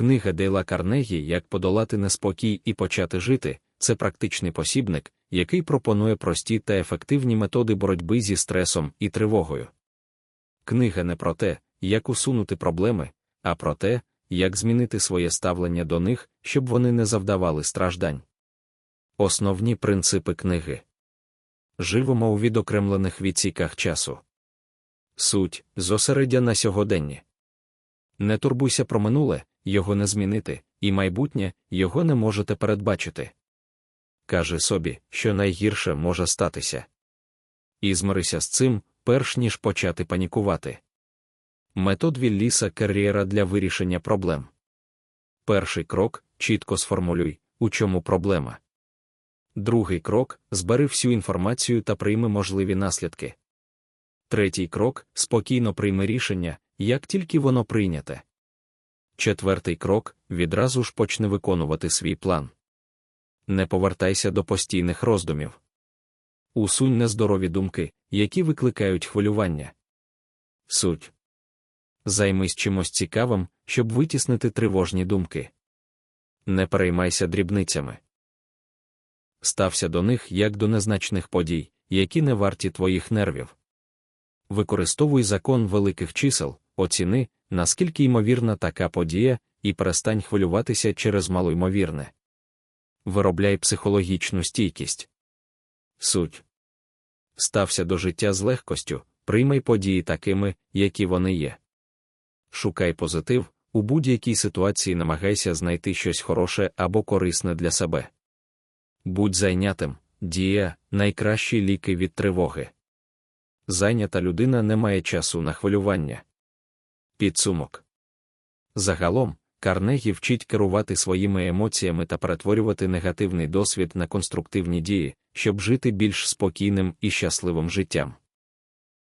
Книга Дейла Карнегі Як подолати неспокій і почати жити це практичний посібник, який пропонує прості та ефективні методи боротьби зі стресом і тривогою. Книга не про те, як усунути проблеми, а про те, як змінити своє ставлення до них, щоб вони не завдавали страждань. Основні принципи книги живемо у відокремлених відсіках часу. Суть зосередя на сьогоденні. Не турбуйся про минуле, його не змінити, і майбутнє його не можете передбачити. Каже собі, що найгірше може статися. І змирися з цим, перш ніж почати панікувати. Метод Вілліса кар'єра для вирішення проблем. Перший крок чітко сформулюй, у чому проблема. Другий крок збери всю інформацію та прийми можливі наслідки. Третій крок спокійно прийми рішення, як тільки воно прийняте. Четвертий крок відразу ж почне виконувати свій план. Не повертайся до постійних роздумів. Усунь нездорові думки, які викликають хвилювання. Суть. Займись чимось цікавим, щоб витіснити тривожні думки. Не переймайся дрібницями. Стався до них як до незначних подій, які не варті твоїх нервів. Використовуй закон великих чисел, оціни, наскільки ймовірна така подія, і перестань хвилюватися через малоймовірне. Виробляй психологічну стійкість. Суть. Стався до життя з легкостю, приймай події такими, які вони є. Шукай позитив, у будь-якій ситуації намагайся знайти щось хороше або корисне для себе. Будь зайнятим, дія найкращі ліки від тривоги. Зайнята людина не має часу на хвилювання. Підсумок. Загалом, Карнегі вчить керувати своїми емоціями та перетворювати негативний досвід на конструктивні дії, щоб жити більш спокійним і щасливим життям.